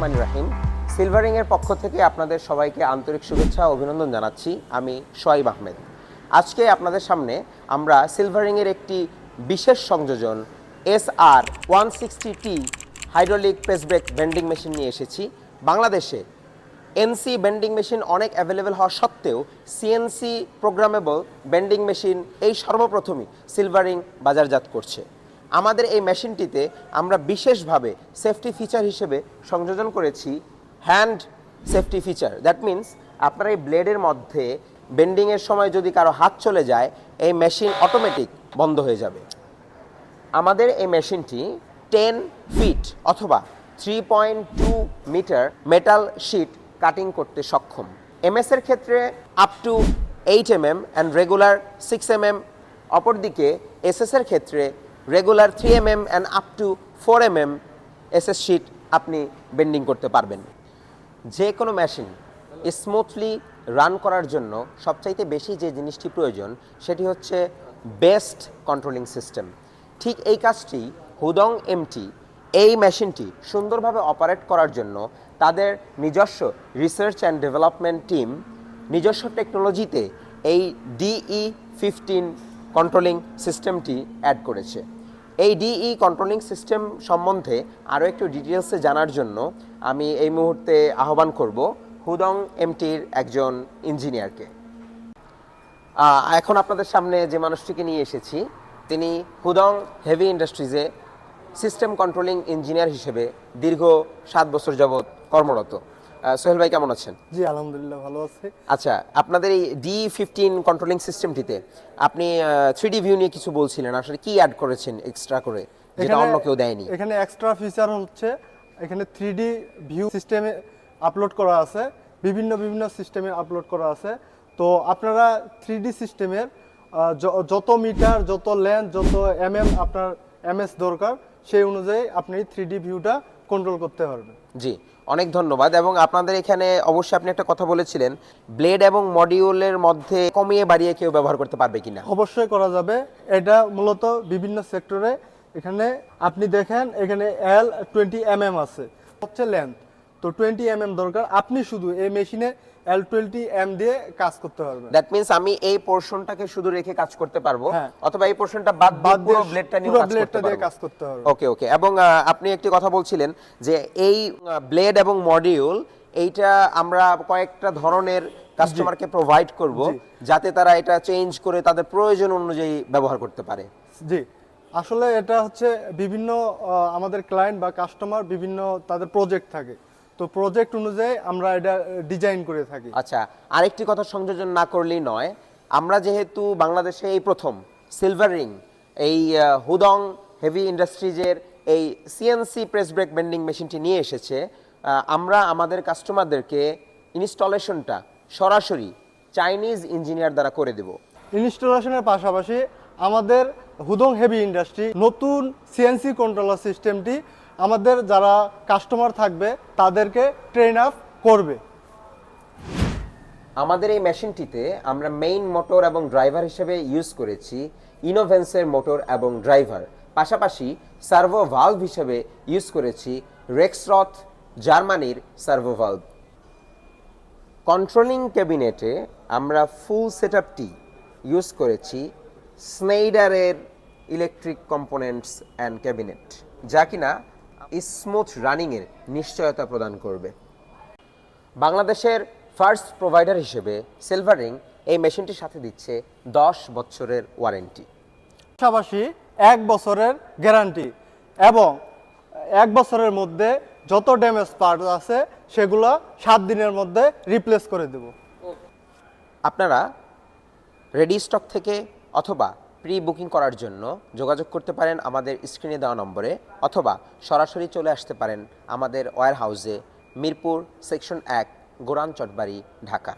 রহমান রাহিম silvering এর পক্ষ থেকে আপনাদের সবাইকে আন্তরিক শুভেচ্ছা ও অভিনন্দন জানাচ্ছি। আমি সোয়াইব আহমেদ। আজকে আপনাদের সামনে আমরা সিলভারিং এর একটি বিশেষ সংযোজন S R one sixty T hydraulic press brake bending machine নিয়ে এসেছি। বাংলাদেশে এনসি বেন্ডিং মেশিন অনেক অ্যাভেলেবেল হওয়া সত্ত্বেও সিএনসি প্রোগ্রামেবল বেন্ডিং মেশিন এই সর্বপ্রথমই সিলভারিং বাজারজাত করছে। আমাদের এই মেশিনটিতে আমরা বিশেষভাবে সেফটি ফিচার হিসেবে সংযোজন করেছি hand safety feature that means আপনার এই ব্লেডের মধ্যে বেন্ডিংয়ের সময় যদি কারও হাত চলে যায়, এই মেশিন অটোমেটিক বন্ধ হয়ে যাবে। আমাদের এই মেশিনটি টেন ফিট অথবা three point two metre metal sheet cutting করতে সক্ষম। এমএস এর ক্ষেত্রে up to eight M M and regular six M M অপরদিকে এসএস এর ক্ষেত্রে regular three M M and up to four M M SS sheet আপনি bending করতে পারবেন। যে কোনো মেশিন স্মুথলি রান করার জন্য সবচাইতে বেশি যে জিনিসটি প্রয়োজন সেটি হচ্ছে বেস্ট কন্ট্রোলিং সিস্টেম ঠিক এই কাজটি হুদং এমটি এই মেশিনটি সুন্দরভাবে অপারেট করার জন্য তাদের নিজস্ব রিসার্চ অ্যান্ড ডেভেলপমেন্ট টিম নিজস্ব টেকনোলজিতে এই ডিই ফিফটিন কন্ট্রোলিং সিস্টেমটি অ্যাড করেছে। এই ডিই কন্ট্রোলিং সিস্টেম সম্বন্ধে আরও একটু ডিটেলসে জানার জন্য আমি এই মুহূর্তে আহ্বান করব হুদং এমটির একজন ইঞ্জিনিয়ারকে। এখন আপনাদের সামনে যে মানুষটিকে নিয়ে এসেছি, তিনি হুদং হেভি ইন্ডাস্ট্রিজে সিস্টেম কন্ট্রোলিং ইঞ্জিনিয়ার হিসেবে দীর্ঘ সাত বছর যাবৎ কর্মরত। সোহেল ভাই কেমন আছেন? জি আলহামদুলিল্লাহ ভালো আছে। আচ্ছা আপনাদের এই ডি ফিফটিন কন্ট্রোলিং সিস্টেমটিতে আপনি থ্রি ডি ভিউ নিয়ে কিছু বলছিলেন আসলে কি অ্যাড করেছেন এক্সট্রা করে যেটা অন্য কেউ দেয়নি? এখানে এক্সট্রা ফিচার হচ্ছে এখানে থ্রি ডি ভিউ সিস্টেমে আপলোড করা আছে বিভিন্ন বিভিন্ন সিস্টেমে আপলোড করা আছে। তো আপনারা থ্রি ডি সিস্টেমের যত মিটার যত লেন্থ যত এম এম আপনার এমএস দরকার সেই অনুযায়ী আপনি থ্রি ডি ভিউটা কন্ট্রোল করতে পারবে। জি অনেক ধন্যবাদ। এবং আপনাদের এখানে অবশ্যই আপনি একটা কথা বলেছিলেন ব্লেড এবং মডিউলের মধ্যে কমিয়ে বাড়িয়ে কেউ ব্যবহার করতে পারবে কিনা? অবশ্যই করা যাবে। এটা মূলত বিভিন্ন সেক্টরে এখানে আপনি দেখেন এখানে এল টোয়েন্টি এম এম আছে। হচ্ছে লেন্থ তো টোয়েন্টি এম এম দরকার। আপনি শুধু এই মেশিনে এল টোয়েন্টি এম দিয়ে কাজ করতে পারবেন দ্যাট মিন্স আমি এই পোর্শনটাকে শুধু রেখে কাজ করতে পারব হ্যাঁ। অথবা এই পোর্শনটা বাদ বাদ পুরো ব্লেডটা নিয়ে কাজ করতে দিয়ে পারব। কাজ করতে পারবেন ওকে ওকে এবং আপনি একটি কথা বলছিলেন যে এই ব্লেড এবং মডিউল এইটা আমরা কয়েকটা ধরনের কাস্টমারকে প্রোভাইড করব যাতে তারা এটা চেঞ্জ করে তাদের প্রয়োজন অনুযায়ী ব্যবহার করতে পারে। জি। আসলে এটা হচ্ছে বিভিন্ন আমাদের ক্লায়েন্ট বা কাস্টমার বিভিন্ন তাদের প্রজেক্ট থাকে। তো প্রজেক্ট অনুযায়ী আমরা এটা ডিজাইন করে থাকি। আচ্ছা আরেকটি কথা সংযোজন না করলেই নয় আমরা যেহেতু বাংলাদেশে এই প্রথম সিলভার রিং এই হুদং হেভি ইন্ডাস্ট্রিজের এই সিএনসি প্রেস ব্রেক বেন্ডিং মেশিনটি নিয়ে এসেছে আমরা আমাদের কাস্টমারদেরকে ইনস্টলেশনটা সরাসরি চাইনিজ ইঞ্জিনিয়ার দ্বারা করে দেব। ইনস্টলেশনের পাশাপাশি আমাদের হুদং হেভি ইন্ডাস্ট্রি নতুন সিএনসি কন্ট্রোলার সিস্টেমটি আমাদের যারা কাস্টমার থাকবে, তাদেরকে ট্রেন আপ করবে। আমাদের এই মেশিনটিতে আমরা মেইন মোটর এবং ড্রাইভার হিসেবে ইউজ করেছি ইনোভেন্সের মোটর এবং ড্রাইভার পাশাপাশি সার্ভো ভালভ হিসেবে ইউজ করেছি রেক্সরথ জার্মানির সার্ভো ভালভ কন্ট্রোলিং ক্যাবিনেটে আমরা ফুল সেটআপটি ইউজ করেছি স্নেইডারের ইলেকট্রিক কম্পোনেন্টস অ্যান্ড ক্যাবিনেট যা কিনা স্মুথ রানিংয়ের নিশ্চয়তা প্রদান করবে। বাংলাদেশের ফার্স্ট প্রোভাইডার হিসেবে সিলভারিং এই মেশিনটির সাথে দিচ্ছে দশ বছরের ওয়ারেন্টি। পাশাপাশি এক বছরের গ্যারান্টি এবং এক বছরের মধ্যে যত ড্যামেজ পার্ট আছে সেগুলো সাত দিনের মধ্যে রিপ্লেস করে দেব। আপনারা রেডি স্টক থেকে অথবা প্রি বুকিং করার জন্য যোগাযোগ করতে পারেন আমাদের স্ক্রিনে দেওয়া নম্বরে, অথবা সরাসরি চলে আসতে পারেন আমাদের ওয়ার হাউসে মিরপুর সেকশন এক, গোরান চটবাড়ি, ঢাকা।